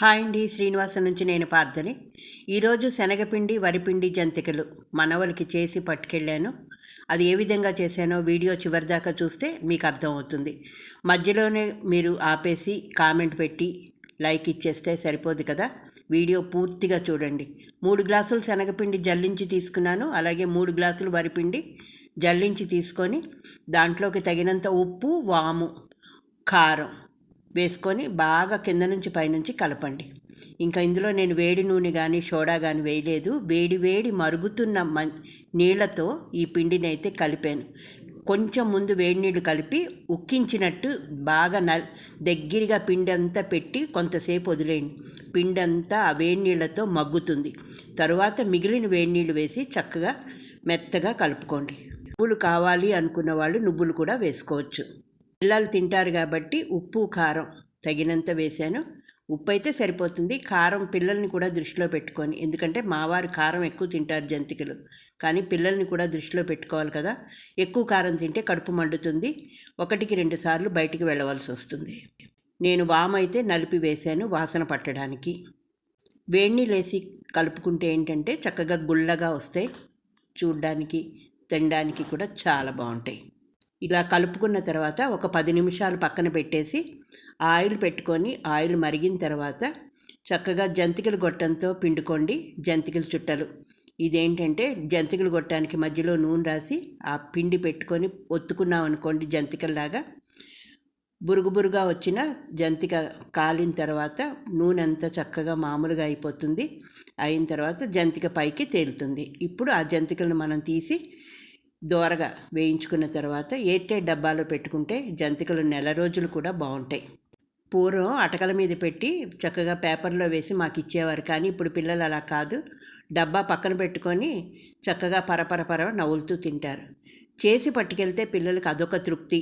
Hi అండి శ్రీనివాసం నుంచి నేను పార్థని ఈరోజు శనగపిండి వరిపిండి జంతికలు మనవలకి చేసి పట్టుకెళ్ళాను. అది ఏ విధంగా చేశానో వీడియో చివరిదాకా చూస్తే మీకు అర్థమవుతుంది. మధ్యలోనే మీరు ఆపేసి కామెంట్ పెట్టి లైక్ ఇచ్చేస్తే సరిపోదు కదా. వీడియో పూర్తిగా చూడండి. మూడు గ్లాసులు శనగపిండి జల్లించి తీసుకున్నాను. అలాగే మూడు గ్లాసులు వరిపిండి జల్లించి తీసుకొని దాంట్లోకి తగినంత ఉప్పు వాము కారం వేసుకొని బాగా కింద నుంచి పైనుంచి కలపండి. ఇంకా ఇందులో నేను వేడి నూనె కానీ సోడా కానీ వేయలేదు. వేడి వేడి మరుగుతున్న మ నీళ్ళతో ఈ పిండిని అయితే కలిపాను. కొంచెం ముందు వేడి నీళ్ళు కలిపి ఉక్కించినట్టు బాగా న దగ్గరగా పిండి అంతా పెట్టి కొంతసేపు వదిలేయండి. పిండి అంతా ఆ వేడి నీళ్ళతో మగ్గుతుంది. తరువాత మిగిలిన వేడి నీళ్ళు వేసి చక్కగా మెత్తగా కలుపుకోండి. నువ్వులు కావాలి అనుకున్న వాళ్ళు నువ్వులు కూడా వేసుకోవచ్చు. పిల్లలు తింటారు కాబట్టి ఉప్పు కారం తగినంత వేశాను. ఉప్పు అయితే సరిపోతుంది. కారం పిల్లల్ని కూడా దృష్టిలో పెట్టుకొని ఎందుకంటే మావారు కారం ఎక్కువ తింటారు జంతికలు కానీ పిల్లల్ని కూడా దృష్టిలో పెట్టుకోవాలి కదా. ఎక్కువ కారం తింటే కడుపు మండుతుంది. ఒకటికి రెండు సార్లు బయటికి వెళ్ళవలసి వస్తుంది. నేను వామైతే నలిపి వేశాను వాసన పట్టడానికి. వేడిని లేసి కలుపుకుంటే ఏంటంటే చక్కగా గుల్లగా వస్తాయి. చూడ్డానికి తినడానికి కూడా చాలా బాగుంటాయి. ఇలా కలుపుకున్న తర్వాత ఒక పది నిమిషాలు పక్కన పెట్టేసి ఆయిల్ పెట్టుకొని ఆయిల్ మరిగిన తర్వాత చక్కగా జంతికలు గొట్టంతో పిండుకోండి జంతికల చుట్టలు. ఇదేంటంటే జంతికలు గొట్టానికి మధ్యలో నూనె రాసి ఆ పిండి పెట్టుకొని ఒత్తుకున్నాం అనుకోండి జంతికల్లాగా. బురుగు బురుగా వచ్చిన జంతిక కాలిన తర్వాత నూనె అంతా చక్కగా మామూలుగా అయిపోతుంది. అయిన తర్వాత జంతిక పైకి తేలుతుంది. ఇప్పుడు ఆ జంతికలను మనం తీసి దోరగా వేయించుకున్న తర్వాత ఏటే డబ్బాలో పెట్టుకుంటే జంతికలు నెల రోజులు కూడా బాగుంటాయి. పూర్వం అటకల మీద పెట్టి చక్కగా పేపర్లో వేసి మాకు ఇచ్చేవారు కానీ ఇప్పుడు పిల్లలు అలా కాదు. డబ్బా పక్కన పెట్టుకొని చక్కగా పరపరపర నవ్వులుతూ తింటారు. చేసి పట్టుకెళ్తే పిల్లలకి అదొక తృప్తి.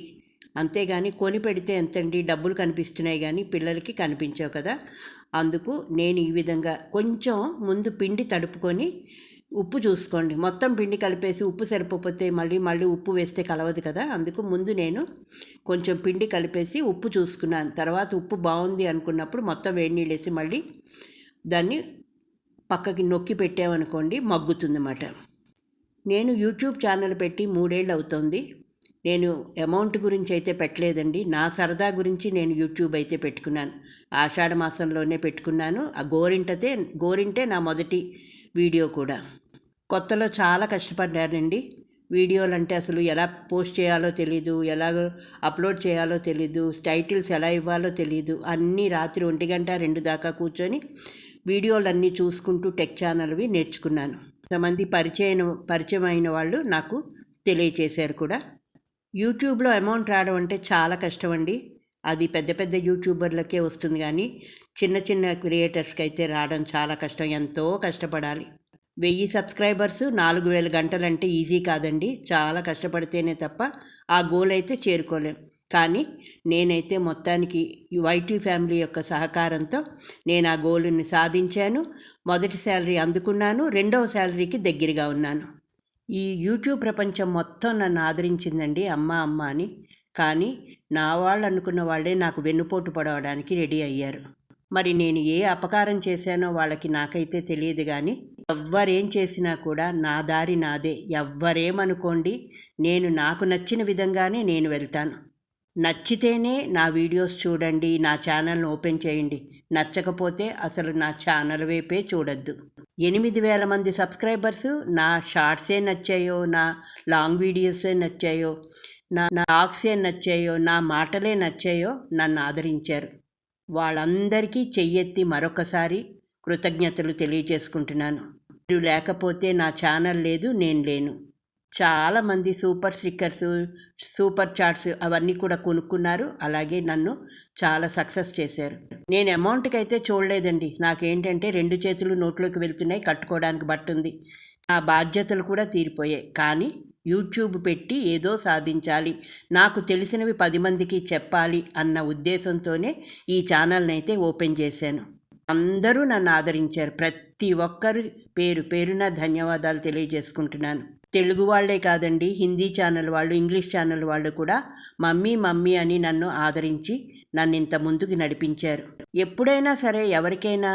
అంతేగాని కొని పెడితే ఎంతండి? డబ్బులు కనిపిస్తున్నాయి కానీ పిల్లలకి కనిపించవు కదా. అందుకు నేను ఈ విధంగా కొంచెం ముందు పిండి తడుపుకొని ఉప్పు చూసుకోండి. మొత్తం పిండి కలిపేసి ఉప్పు సరిపోతే మళ్ళీ మళ్ళీ ఉప్పు వేస్తే కలవదు కదా. అందుకు ముందు నేను కొంచెం పిండి కలిపేసి ఉప్పు చూసుకున్నాను. తర్వాత ఉప్పు బాగుంది అనుకున్నప్పుడు మొత్తం వేడి నీళ్ళు వేసి మళ్ళీ దాన్ని పక్కకి నొక్కి పెట్టామనుకోండి మగ్గుతుంది అన్నమాట నేను యూట్యూబ్ ఛానల్ పెట్టి మూడేళ్ళు అవుతుంది. నేను అమౌంట్ గురించి అయితే పెట్టలేదండి. నా సరదా గురించి నేను యూట్యూబ్ అయితే పెట్టుకున్నాను. ఆషాఢ మాసంలోనే పెట్టుకున్నాను. ఆ గోరింటతే గోరింటే నా మొదటి వీడియో కూడా. కొత్తలో చాలా కష్టపడ్డానండి. వీడియోలు అంటే అసలు ఎలా పోస్ట్ చేయాలో తెలీదు ఎలా అప్లోడ్ చేయాలో తెలీదు టైటిల్స్ ఎలా ఇవ్వాలో తెలీదు అన్నీ రాత్రి ఒంటి గంట రెండు దాకా కూర్చొని వీడియోలన్నీ చూసుకుంటూ టెక్ ఛానల్వి నేర్చుకున్నాను. కొంతమంది పరిచయం పరిచయం అయిన వాళ్ళు నాకు తెలియచేశారు కూడా. యూట్యూబ్లో అమౌంట్ రావడం అంటే చాలా కష్టం అండి అది పెద్ద పెద్ద యూట్యూబర్లకే వస్తుంది కానీ చిన్న చిన్న క్రియేటర్స్కి అయితే రావడం చాలా కష్టం ఎంతో కష్టపడాలి. వెయ్యి సబ్స్క్రైబర్స్ నాలుగు వేల గంటలంటే ఈజీ కాదండి. చాలా కష్టపడితేనే తప్ప ఆ గోల్ అయితే చేరుకోలేం. కానీ నేనైతే మొత్తానికి వైటీ ఫ్యామిలీ యొక్క సహకారంతో నేను ఆ గోల్ని సాధించాను. మొదటి శాలరీ అందుకున్నాను. రెండవ శాలరీకి దగ్గరగా ఉన్నాను. ఈ యూట్యూబ్ ప్రపంచం మొత్తం నన్ను ఆదరించిందండి అమ్మ అమ్మ అని. కానీ నా వాళ్ళు అనుకున్న వాళ్ళే నాకు వెన్నుపోటు పడవడానికి రెడీ అయ్యారు. మరి నేను ఏ అపకారం చేశానో వాళ్ళకి నాకైతే తెలియదు కానీ ఎవ్వరేం చేసినా కూడా నా దారి నాదే. ఎవ్వరేమనుకోండి నేను నాకు నచ్చిన విధంగానే నేను వెళ్తాను. నచ్చితేనే నా వీడియోస్ చూడండి నా ఛానల్ని ఓపెన్ చేయండి. నచ్చకపోతే అసలు నా ఛానల్ వైపే చూడొద్దు. ఎనిమిది వేల మంది సబ్స్క్రైబర్స్ నా షార్ట్సే నచ్చాయో నా లాంగ్ వీడియోసే నచ్చాయో నా టాక్సే నచ్చాయో నా మాటలే నచ్చాయో నన్ను ఆదరించారు. వాళ్ళందరికీ చెయ్యెత్తి మరొకసారి కృతజ్ఞతలు తెలియజేసుకుంటున్నాను. మీరు లేకపోతే నా ఛానల్ లేదు నేను లేను. చాలామంది సూపర్ స్టిక్కర్స్ సూపర్ చాట్స్ అవన్నీ కూడా కొనుక్కున్నారు. అలాగే నన్ను చాలా సక్సెస్ చేశారు. నేను అమౌంట్కి అయితే చూడలేదండి. నాకేంటంటే రెండు చేతులు నోట్లోకి వెళ్తున్నాయి కట్టుకోవడానికి బట్టుంది ఆ బాధ్యతలు కూడా తీరిపోయాయి. కానీ యూట్యూబ్ పెట్టి ఏదో సాధించాలి నాకు తెలిసినవి పది మందికి చెప్పాలి అన్న ఉద్దేశంతోనే ఈ ఛానల్ని అయితే ఓపెన్ చేశాను. అందరూ నన్ను ఆదరించారు. ప్రతి ఒక్కరు పేరు పేరున ధన్యవాదాలు తెలియజేసుకుంటున్నాను. తెలుగు వాళ్ళే కాదండి హిందీ ఛానల్ వాళ్ళు ఇంగ్లీష్ ఛానల్ వాళ్ళు కూడా మమ్మీ మమ్మీ అని నన్ను ఆదరించి నన్ను ఇంత ముందుకు నడిపించారు. ఎప్పుడైనా సరే ఎవరికైనా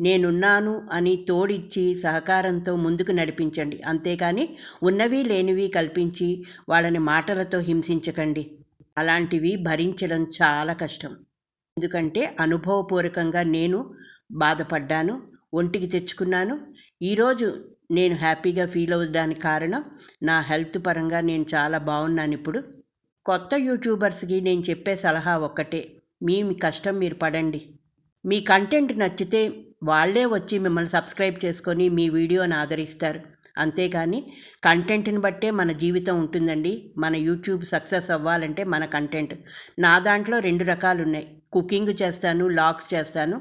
నేనున్నాను అని తోడిచ్చి సహకారంతో ముందుకు నడిపించండి. అంతేకాని ఉన్నవి లేనివి కల్పించి వాళ్ళని మాటలతో హింసించకండి. అలాంటివి భరించడం చాలా కష్టం. ఎందుకంటే అనుభవపూర్వకంగా నేను బాధపడ్డాను ఒంటికి తెచ్చుకున్నాను. ఈరోజు నేను హ్యాపీగా ఫీల్ అవ్వడానికి కారణం నా హెల్త్ పరంగా నేను చాలా బాగున్నాను ఇప్పుడు. కొత్త యూట్యూబర్స్కి నేను చెప్పే సలహా ఒక్కటే మీ మీ కష్టం మీరు పడండి. మీ కంటెంట్ నచ్చితే వాళ్ళే వచ్చి మిమ్మల్ని సబ్స్క్రైబ్ చేసుకొని మీ వీడియోని ఆదరిస్తారు. అంతేకాని కంటెంట్ని బట్టే మన జీవితం ఉంటుందండి. మన యూట్యూబ్ సక్సెస్ అవ్వాలంటే మన కంటెంట్. నా దాంట్లో రెండు రకాలు ఉన్నాయి కుకింగ్ చేస్తాను లాక్స్ చేస్తాను.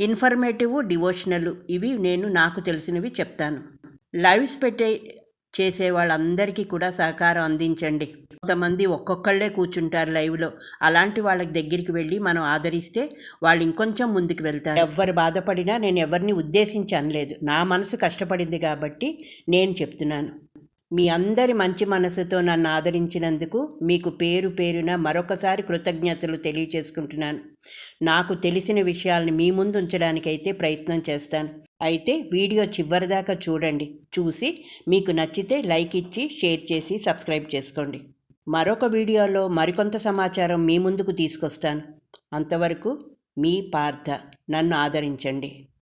ఇన్ఫర్మేటివ్ డివోషనల్ ఇవి నేను నాకు తెలిసినవి చెప్తాను. లైవ్స్ పెట్టే చేసే వాళ్ళందరికీ కూడా సహకారం అందించండి. కొంతమంది ఒక్కొక్కళ్ళే కూర్చుంటారు లైవ్లో. అలాంటి వాళ్ళకి దగ్గరికి వెళ్ళి మనం ఆదరిస్తే వాళ్ళు ఇంకొంచెం ముందుకు వెళ్తారు. ఎవరు బాధపడినా నేను ఎవరిని ఉద్దేశించి అనలేదు నా మనసు కష్టపడింది కాబట్టి నేను చెప్తున్నాను. మీ అందరి మంచి మనసుతో నన్ను ఆదరించినందుకు మీకు పేరు పేరున మరొకసారి కృతజ్ఞతలు తెలియచేసుకుంటున్నాను. నాకు తెలిసిన విషయాల్ని మీ ముందు ఉంచడానికైతే ప్రయత్నం చేస్తాను. అయితే వీడియో చివరిదాకా చూడండి. చూసి మీకు నచ్చితే లైక్ ఇచ్చి షేర్ చేసి సబ్స్క్రైబ్ చేసుకోండి. మరొక వీడియోలో మరికొంత సమాచారం మీ ముందుకు తీసుకొస్తాను. అంతవరకు మీ పార్థ. నన్ను ఆదరించండి.